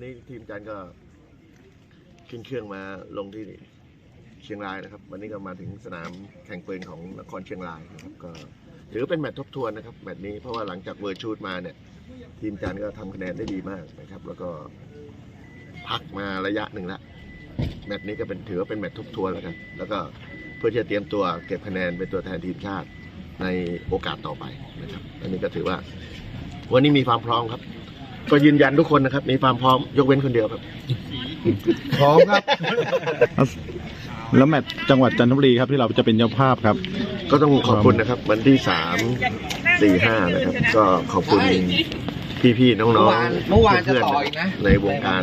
วันนี้ทีมจันก็ขึ้นเครื่องมาลงที่เชียงรายนะครับ วันนี้ก็มาถึงสนามแข่งปืนของนครเชียงรายนะครับก็ถือเป็นแมตช์ทบทวนนะครับแมตช์นี้เพราะว่าหลังจากเวอร์ชูดมาเนี่ย ทีมจันก็ทำคะแนนได้ดีมากนะครับ แล้วก็พักมาระยะหนึ่งละแมตช์นี้ก็เป็นถือว่าเป็นแมตช์ทบทวนแล้วกันแล้วก็เพื่อที่จะเตรียมตัวเก็บคะแนนเป็นตัวแทนทีมชาติในโอกาสต่อไปนะครับ อันนี้ก็ถือว่า วันนี้มีความพร้อมครับ ก็ยืนยันทุกคนนะครับ มีความพร้อมยกเว้นคนเดียวครับ พร้อมครับ แล้วแมตช์จังหวัดจันทบุรีครับที่เราจะเป็นเจ้าภาพครับ ก็ต้องขอบคุณนะครับ วันที่สามสี่ห้านะครับ ก็ขอบคุณ พี่ๆน้องเมื่อวานๆเมื่อวานจะเพื่อนต่อๆอีกนะในวงการ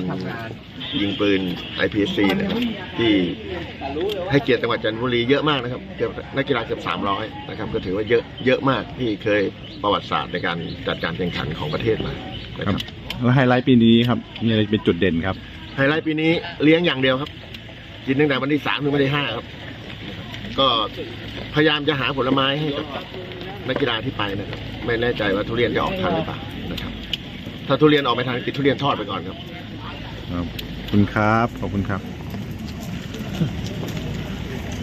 ยิงปืน IPSC นะครับที่ให้เกียรติจังหวัดจันทบุรีเยอะมากนะครับเกือบนักกีฬาเกือบ300นะครับก็ถือว่าเยอะเยอะมากที่เคยประวัติศาสตร์ในการจัดการแข่งขันของประเทศมานะครับ แล้วไฮไลท์ปีนี้ครับมีอะไรเป็นจุดเด่นครับ ไฮไลท์ปีนี้เลี้ยงอย่างเดียวครับ กินตั้งแต่วันที่สามถึงวันที่ห้าครับ ก็พยายามจะหาผลไม้ให้กับนักกีฬาที่ไปนะครับ ไม่แน่ใจว่าทุเรียนจะออกทันหรือเปล่านะครับ ถ้าทุเรียนออกไม่ทันติดทุเรียนทอดไปก่อนครับขอบคุณครับ ขอบคุณครับ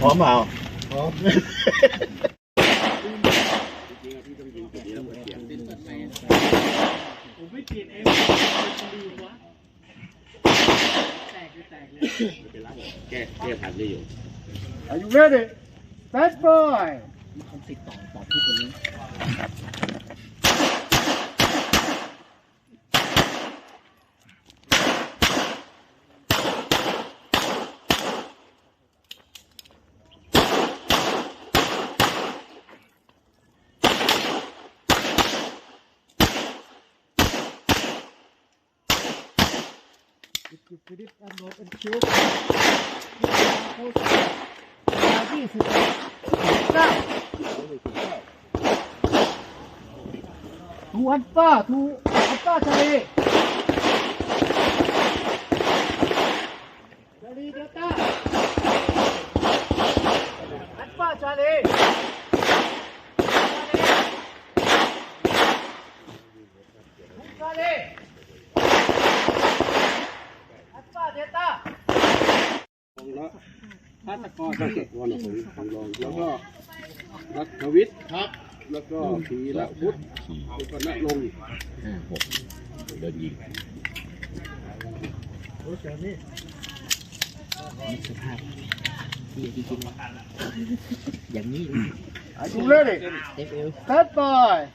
พร้อมเปล่า Are you ready? Stand by. ทูอันฟ้าทูอันฟ้าทะเลทะเลเดลต้าอัน credit and not and chiếu là gì sự sao thu alpha thu alpha charlie charlie delta alpha charlie Charlie! เลอันฟ้าเดลต้าพัฒกรวรรณหงส์ทองรองแล้วก็รัฐวิทย์ครับ แล้วก็ธีระพุทธแล้วก็ณรงค์ Are you ready? Stand by.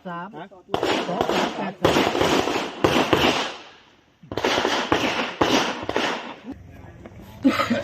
สิบสามสองสามแปดสาม